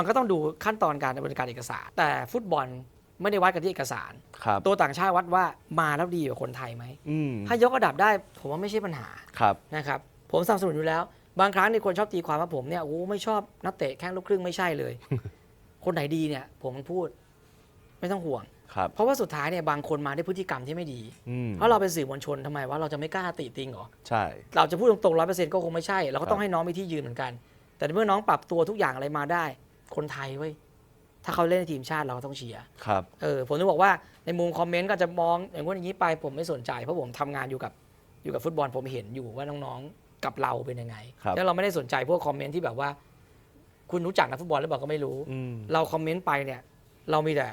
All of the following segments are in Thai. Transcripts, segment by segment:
มันก็ต้องดูขั้นตอนการดำเนินการเอกสาร แต่ฟุตบอลไม่ได้วัดกันที่เอกสาร ครับ ตัวต่างชาติวัดว่ามาแล้วดีกว่าคนไทยไหม อืมถ้ายกระดับได้ผมว่าไม่ใช่ปัญหาครับ นะครับ ผมสนับสนุนอยู่แล้ว บางครั้งในคนชอบตีความว่าผมเนี่ยโอ้ไม่ชอบนักเตะแข้งลูกครึ่งไม่ใช่เลย คนไหนดีเนี่ย ผมพูด ไม่ต้องห่วง ครับ เพราะว่าสุดท้ายเนี่ยบางคนมาด้วยพฤติกรรมที่ไม่ดี อืมเพราะเราเป็นสื่อมวลชนทำไมว่าเราจะไม่กล้าติติงเหรอ ใช่ เราจะพูดตรงๆร้อยเปอร์เซ็นต์ก็คงไม่ใช่ เราก็ต้อคงรับให้น้องมีที่ยืนเหมือนกัน แต่เมื่อน้องปรับตัวทุกอย่างอะไรมาได้ คนไทยเว้ยถ้าเขาเล่นในทีมชาติเราก็ต้องเชียร์ครับเออผมถึงบอกว่าในมุมคอมเมนต์ก็จะมองอย่างว่าอย่างนี้ไปผมไม่สนใจเพราะผมทำงานอยู่กับอยู่กับฟุตบอลผมเห็นอยู่ว่าน้องๆกับเราเป็นยังไงครับแล้วเราไม่ได้สนใจพวกคอมเมนต์ที่แบบว่า คุณรู้จักนักฟุตบอลหรือเปล่าก็ไม่รู้อืมเราคอมเมนต์ไปเนี่ย เรามีแต่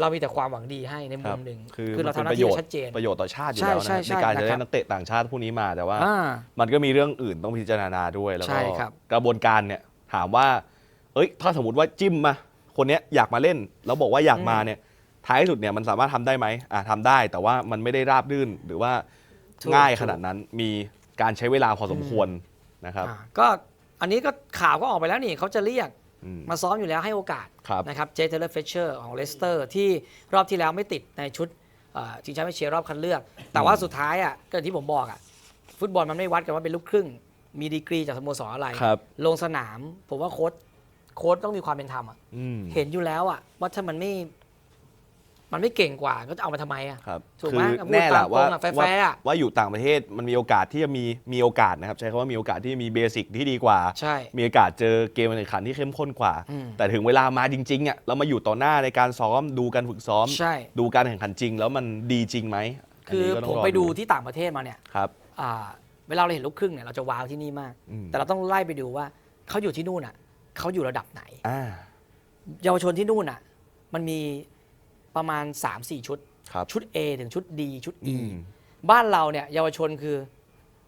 เรามีแต่ความหวังดีให้ในคมุรับมหนึ่งคือเรามันทำหเป็นน้าประโยที่ชน์ชัดเจนประโยชน์ต่อชาติอยู่ใช่แล้วนะใช่ในใช่การจะนะครับได้นักเตะต่างชาติพวกนี้มาแต่ว่าอ่า มันก็มีเรื่องอื่นต้องพิจารณาด้วยแล้วใช่ก็ครับกระบวนการเนี่ยถามว่า เอ้ยถ้าสมมติว่าจิ้มมาคนเนี้ยอยากมาเล่น แล้วบอกว่าอยากมาเนี่ยท้ายสุดเนี่ยมันสามารถทำได้ไหมอะทำได้แต่ว่ามันไม่ได้ราบรื่นหรือว่าถูก ง่ายถูกขนาดนั้นมีการใช้เวลาพอสมควรนะครับอ่าก็อันนี้ก็ข่าวก็ออกไปแล้วนี่เขาจะเรียกอืม มาซ้อมอยู่แล้วให้โอกาสครับนะครับเจเทเลอร์เฟเชอร์ของเลสเตอร์ที่รอบที่แล้วไม่ติดในชุดเอ่อชิงแชมป์เอเชียรอบคัดเลือก แต่ว่าสุดท้ายอะก็อย่างที่ผมบอกอะฟุตบอลมันไม่วัดกันว่าเป็นลูกครึ่ง มีดีกรีจากสโมสรอะไร ครับ ลงสนาม ผมว่าโค้ช โค้ชต้องมีความเป็นธรรมอะอืมเห็นอยู่แล้วอะว่าถ้ามันไม่ มันไม่เก่งกว่าก็จะเอามาทำไมอะครับถูกคืไหมอพูดแน่แหละตามตรงว่าอะแฟร์ๆว่าอะว่าอยู่ต่างประเทศมันมีโอกาสที่จะมีมีโอกาสนะครับ ใช้คำว่ามีโอกาสที่จะมีเบสิกที่ดีกว่าใช่มีโอกาสเจอเกมการแข่งขันที่เข้มข้นกว่าอืมแต่ถึงเวลามาจริงๆอะเรามาอยู่ต่อหน้าในการซ้อมดูการฝึกซ้อมใช่ดูการแข่งขันจริง แล้วมันดีจริงไหมนคือนี้ก็ต้ผงมรอไปดูที่ต่างประเทศมาเนี่ยครับอ่าเวลาเราเห็นลูกครึ่งเนี่ยเราจะว้าวที่นี่มากอืมแต่เราต้องไล่ไปดูว่าเขาอยู่ที่นู่นอะ เขาอยู่ระดับไหน อ่า เยาวชนที่นู่นอะ มันมีประมาณ 3-4 ชุด ครับ ชุด A ถึงชุด D ชุด E อืมบ้านเราเนี่ยเยาวชนคือ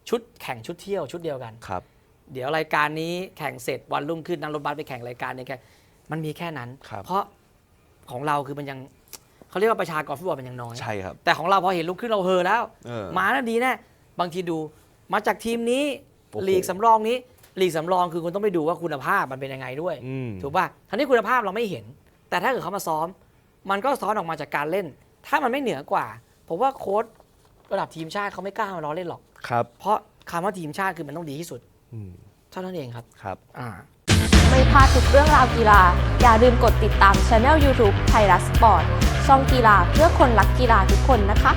ชุดแข่งชุดเที่ยวชุดเดียวกัน ครับ เดี๋ยวรายการนี้แข่งเสร็จวันรุ่งขึ้นนั่งรถบัสไปแข่งรายการนี้แค่มันมีแค่นั้น ครับ เพราะของเราคือมันยังเขาเรียกว่าประชากรฟุตบอลมันยังน้อย ใช่ครับ แต่ของเราพอเห็นลูกขึ้นเราเฮอแล้ว เออมาแล้วดีแน่บางทีดูมาจากทีมนี้โอ้โห ลีกสำรองนี้ ลีกสำรองคือคุณต้องไปดูว่าคุณภาพมันเป็นยังไงด้วย อืม ถูกป่ะทั้งนี้คุณภาพเราไม่เห็น แต่ถ้าเกิดเขามาซ้อม มันก็ซ้อนออกมาจากการเล่น ถ้ามันไม่เหนือกว่า ผมว่าโค้ชระดับทีมชาติเขาไม่กล้ามาล้อเล่นหรอก ครับเพราะคำว่าทีมชาติคือมันต้องดีที่สุดอืมเท่านั้นเองครับ ครับ อ่า ไม่พลาดทุกเรื่องราวกีฬา อย่าลืมกดติดตามช anel YouTube ไทยรัฐสปอร์ตช่องกีฬาเพื่อคนรักกีฬาทุกคนนะคะ